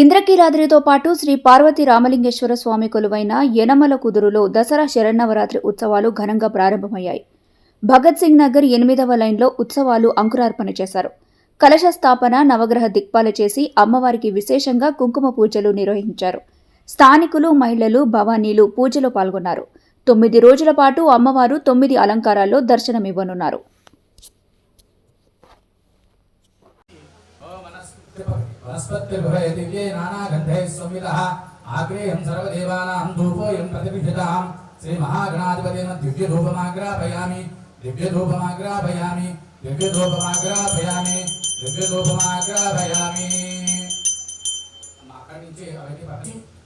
ఇంద్రకీలాద్రితో పాటు శ్రీ పార్వతీ రామలింగేశ్వర స్వామి కొలువైన యనమల కుదురులో దసరా శరన్నవరాత్రి ఉత్సవాలు ఘనంగా ప్రారంభమయ్యాయి. భగత్ సింగ్ నగర్ ఎనిమిదవ లైన్లో ఉత్సవాలు అంకురార్పణ చేశారు. కలశ స్థాపన నవగ్రహ దిక్పాల చేసి అమ్మవారికి విశేషంగా కుంకుమ పూజలు నిర్వహించారు. స్థానికులు మహిళలు భవానీలు పూజలో పాల్గొన్నారు. తొమ్మిది రోజుల పాటు అమ్మవారు తొమ్మిది అలంకారాల్లో దర్శనమివ్వనున్నారు. वनस्पतिर्भवे दिव्ये नानागन्धैः संविदः आग्रेयं सर्वदेवानां धूपोऽयं प्रतिगृह्यताम् श्रीमहागणाधिपतेन दिव्यधूपमाग्रापयामि। दिव्यधूपमाग्रापयामि। दिव्यधूपमाग्रापयामि। दिव्यधूपमाग्रापयामि।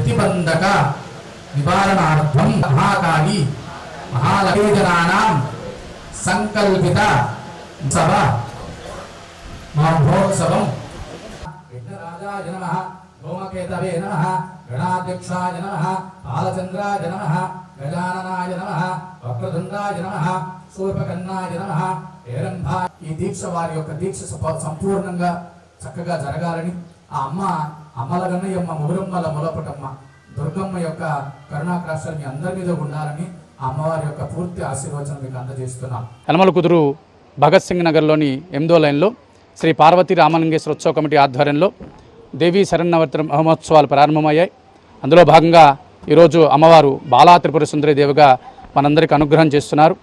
ప్రతిబంధక నివారణార్థం మహాకాళి మహాలక్షజనానాం సంకల్పిత సభ మహోత్సవం యజ్ఞరాజాయ నమ ధూమకేతవే నమ గణాధ్యక్షాయ నమ బాలచంద్రాయ నమ గజాననాయ నమ వక్రతుండాయ నమ శూర్పకర్ణాయ నమ ఏరంభా ఈ దీక్ష వారి యొక్క దీక్ష సప- సంపూర్ణంగా చక్కగా జరగాలని ఆ అమ్మ అమ్మల గన్నయ్యమ్మ ముగురమ్మల మొలపటమ్మ దుర్గమ్మ యొక్క కరుణాకరాశాలు మీ అందరి మీద ఉండాలని అమ్మవారి యొక్క పూర్తి ఆశీర్వచనం మీకు అందజేస్తున్నాం. యనమల కుదురు భగత్ సింగ్ నగర్లోని ఎనిమిదో లైన్లో శ్రీ పార్వతీ రామలింగేశ్వర ఉత్సవ కమిటీ ఆధ్వర్యంలో దేవీ శరణవరాత్రి మహోత్సవాలు ప్రారంభమయ్యాయి. అందులో భాగంగా ఈరోజు అమ్మవారు బాలా త్రిపుర సుందరి దేవిగా మనందరికీ అనుగ్రహం చేస్తున్నారు.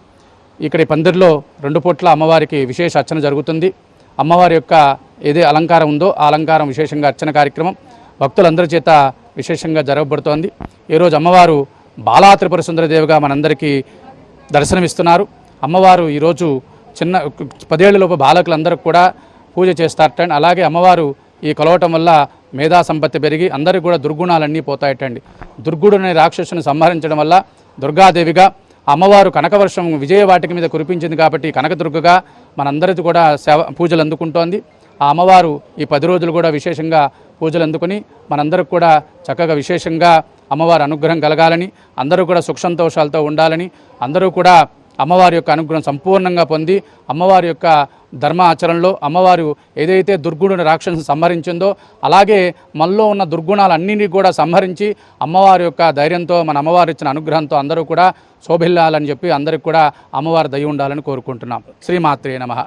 ఇక్కడ పందిరిలో రెండు పూట్ల అమ్మవారికి విశేష అర్చన జరుగుతుంది. అమ్మవారి యొక్క ఏదే అలంకారం ఉందో ఆ అలంకారం విశేషంగా అర్చన కార్యక్రమం భక్తులందరి చేత విశేషంగా జరగబడుతోంది. ఈరోజు అమ్మవారు బాలా త్రిపుర దేవిగా మనందరికీ దర్శనమిస్తున్నారు. అమ్మవారు ఈరోజు చిన్న పదేళ్ళలోపు బాలకులందరూ కూడా పూజ చేస్తారటండి అలాగే అమ్మవారు ఈ కొలవటం వల్ల మేధా సంపత్తి పెరిగి అందరికీ కూడా దుర్గుణాలన్నీ పోతాయటండి దుర్గుడు అనే రాక్షసుని సంహరించడం వల్ల దుర్గాదేవిగా అమ్మవారు కనకవర్షం విజయవాటిక మీద కురిపించింది కాబట్టి కనకదుర్గగా మనందరిది కూడా సేవ పూజలు అందుకుంటోంది. ఆ అమ్మవారు ఈ పది రోజులు కూడా విశేషంగా పూజలు అందుకుని మనందరికి కూడా చక్కగా విశేషంగా అమ్మవారి అనుగ్రహం కలగాలని అందరూ కూడా సుఖ సంతోషాలతో ఉండాలని అందరూ కూడా అమ్మవారి యొక్క అనుగ్రహం సంపూర్ణంగా పొంది అమ్మవారి యొక్క ధర్మ ఆచరణలో అమ్మవారు ఏదైతే దుర్గుణుని రాక్షసుని సంహరించిందో అలాగే మనలో ఉన్న దుర్గుణాలన్నింటినీ కూడా సంహరించి అమ్మవారి యొక్క ధైర్యంతో మన అమ్మవారు ఇచ్చిన అనుగ్రహంతో అందరూ కూడా శోభిల్లాలని చెప్పి అందరికి కూడా అమ్మవారి దయ ఉండాలని కోరుకుంటున్నాం. శ్రీమాత్రే నమః.